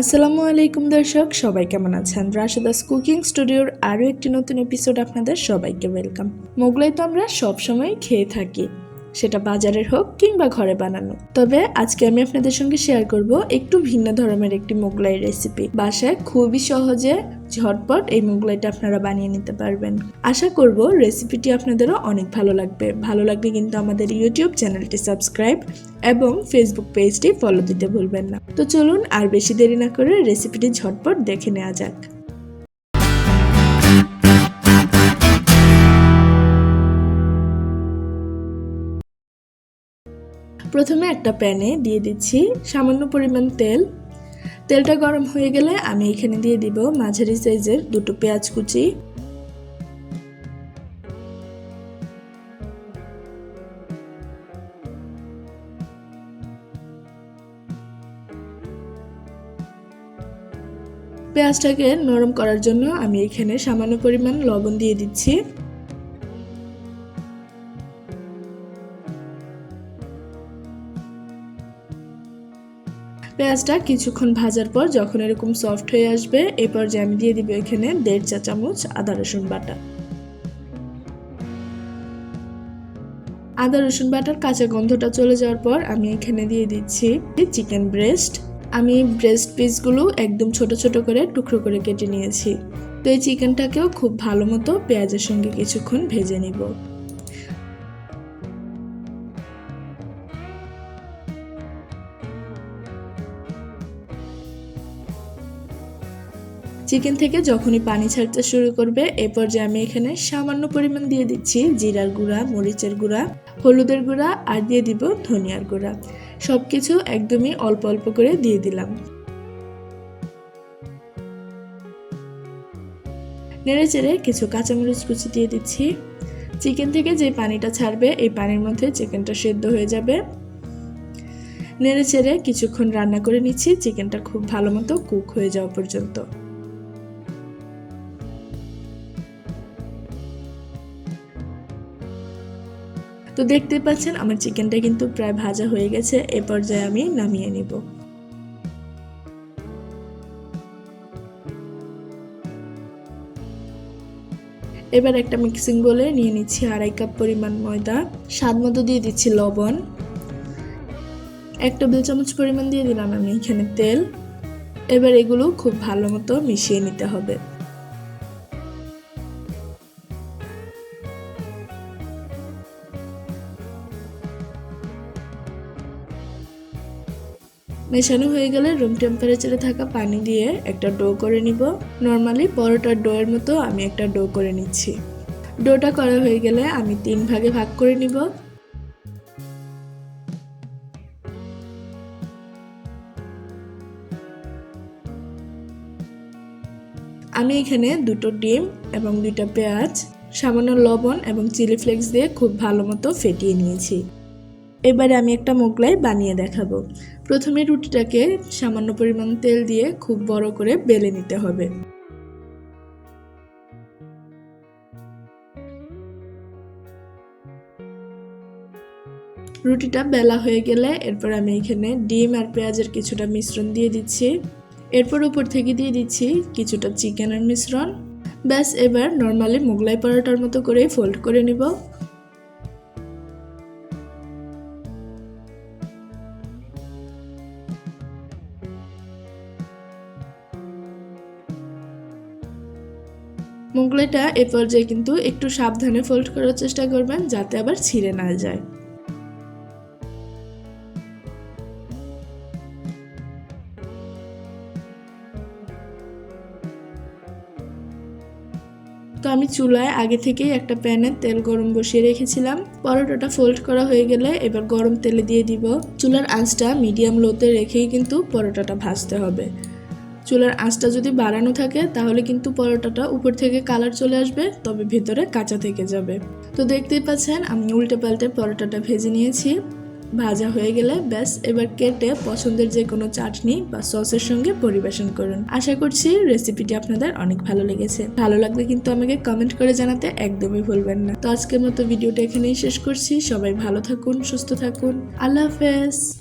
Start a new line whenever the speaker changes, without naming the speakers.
আসসালামু আলাইকুম দর্শক, সবাই কেমন আছেন? রাশেদাস কুকিং স্টুডিওর আরও একটি নতুন এপিসোড আপনাদের সবাইকে ওয়েলকাম মোগলাই তো আমরা সবসময় খেয়ে থাকি, সেটা বাজারের হোক কিংবা ঘরে বানানো। তবে আজকে আমি আপনাদের সঙ্গে শেয়ার করব একটু ভিন্ন ধরনের একটি মোগলাই রেসিপি বাসায় খুবই সহজে ঝটপট এই মোগলাইটা আপনারা বানিয়ে নিতে পারবেন। আশা করব রেসিপিটি আপনাদেরও অনেক ভালো লাগবে। ভালো লাগলে কিন্তু আমাদের ইউটিউব চ্যানেলটি সাবস্ক্রাইব এবং ফেসবুক পেজটি ফলো দিতে ভুলবেন না। তো চলুন আর বেশি দেরি না করে রেসিপিটি ঝটপট দেখে নেওয়া যাক। প্রথমে একটা প্যানে দিয়ে দিচ্ছি সামান্য পরিমাণ তেল তেলটা গরম হয়ে গেলে আমি এখানে দিয়ে দিব মাঝারি সাইজের দুটো পেঁয়াজ কুচি। পেঁয়াজটাকে নরম করার জন্য আমি এখানে সামান্য পরিমাণ লবণ দিয়ে দিচ্ছি। পেঁয়াজটা কিছুক্ষণ ভাজার পর যখন এরকম সফট হয়ে আসবে এই পর্যায়ে আমি দিয়ে দিব এখানে দেড় চা চামচ আদা রসুন বাটা। আদা রসুন বাটার কাঁচা গন্ধটা চলে যাওয়ার পর আমি এখানে দিয়ে দিচ্ছি চিকেন ব্রেস্ট। আমি ব্রেস্ট পিসগুলো একদম ছোট ছোট করে টুকরো করে কেটে নিয়েছি। তো এই চিকেনটাকেও খুব ভালো মতো পেঁয়াজের সঙ্গে কিছুক্ষণ ভেজে নিব। চিকেন থেকে যখনই পানি ছাড়তে শুরু করবে, এ পর্যায়ে আমি এখানে সামান্য পরিমাণ দিয়ে দিচ্ছি জিরার গুঁড়া, মরিচের গুঁড়া, হলুদের গুঁড়া আর দিয়ে দিব ধনিয়ার গুঁড়া। সব কিছু একদমই অল্প অল্প করে দিয়ে দিলাম। নেড়ে চেড়ে কিছু কাঁচামরিচ কুচি দিয়ে দিচ্ছি। চিকেন থেকে যে পানিটা ছাড়বে, এই পানির মধ্যে চিকেনটা সেদ্ধ হয়ে যাবে। নেড়ে চেড়ে কিছুক্ষণ রান্না করে নিচ্ছি, চিকেনটা খুব ভালো মতো কুক হয়ে যাওয়া পর্যন্ত। তো দেখতে পাচ্ছেন, আমার চিকেনটা কিন্তু প্রায় ভাজা হয়ে গেছে, এ পর্যায়ে আমি নামিয়ে নিব। এবার একটা মিক্সিং বলে নিয়ে নিচ্ছি আড়াই কাপ পরিমাণ ময়দা, স্বাদ মতো দিয়ে দিচ্ছি লবণ। এক টেবিল চামচ পরিমাণ দিয়ে দিলাম আমি এখানে তেল। এবার এগুলো খুব ভালো মতো মিশিয়ে নিতে হবে। মেশানো হয়ে গেলে রুম টেম্পারেচারে থাকা পানি দিয়ে একটা ডো করে নিব। নর্মালি পরোটার ডোয়ের মতো আমি একটা ডো করে নিচ্ছি। ডোটা করা হয়ে গেলে আমি তিন ভাগে ভাগ করে নিব। আমি এখানে দুটো ডিম এবং দুইটা পেঁয়াজ, সামান্য লবণ এবং চিলি ফ্লেক্স দিয়ে খুব ভালো মতো ফেটিয়ে নিয়েছি। এবারে আমি একটা মোগলাই বানিয়ে দেখাবো। প্রথমে রুটিটাকে সামান্য পরিমাণ তেল দিয়ে খুব বড় করে বেলে নিতে হবে। রুটিটা বেলা হয়ে গেলে এরপর আমি এখানে ডিম আর পেঁয়াজের কিছুটা মিশ্রণ দিয়ে দিচ্ছি। এরপর উপর থেকে দিয়ে দিচ্ছি কিছুটা চিকেনের মিশ্রণ। ব্যাস, এবার নর্মালি মোগলাই পরোটার মতো করেই ফোল্ড করে নিব। মোগলাইটা এ পর্যায়ে কিন্তু একটু সাবধানে ফোল্ড করার চেষ্টা করবেন, যাতে আবার ছিঁড়ে না যায়। তো আমি চুলায় আগে থেকেই একটা প্যানে তেল গরম বসিয়ে রেখেছিলাম। পরোটাটা ফোল্ড করা হয়ে গেলে এবার গরম তেলে দিয়ে দিব। চুলার আঁচটা মিডিয়াম লোতে রেখেই কিন্তু পরোটাটা ভাজতে হবে। চুলার আঁচটা যদি বাড়ানো থাকে, তাহলে কিন্তু পরোটাটা উপর থেকে কালার চলে আসবে, তবে ভেতরে কাঁচা থেকে যাবে। তো দেখতেই পাচ্ছেন, আমি উল্টে পাল্টে পরোটাটা ভেজে নিয়েছি। ভাজা হয়ে গেলে ব্যাস, এবার কেটে পছন্দের যে কোনো চাটনি বা সসের সঙ্গে পরিবেশন করুন। আশা করছি রেসিপিটি আপনাদের অনেক ভালো লেগেছে। ভালো লাগলে কিন্তু আমাকে কমেন্ট করে জানাতে একদমই ভুলবেন না। তো আজকের মতো ভিডিওটা এখানেই শেষ করছি। সবাই ভালো থাকুন, সুস্থ থাকুন। আল্লাহ হাফেজ।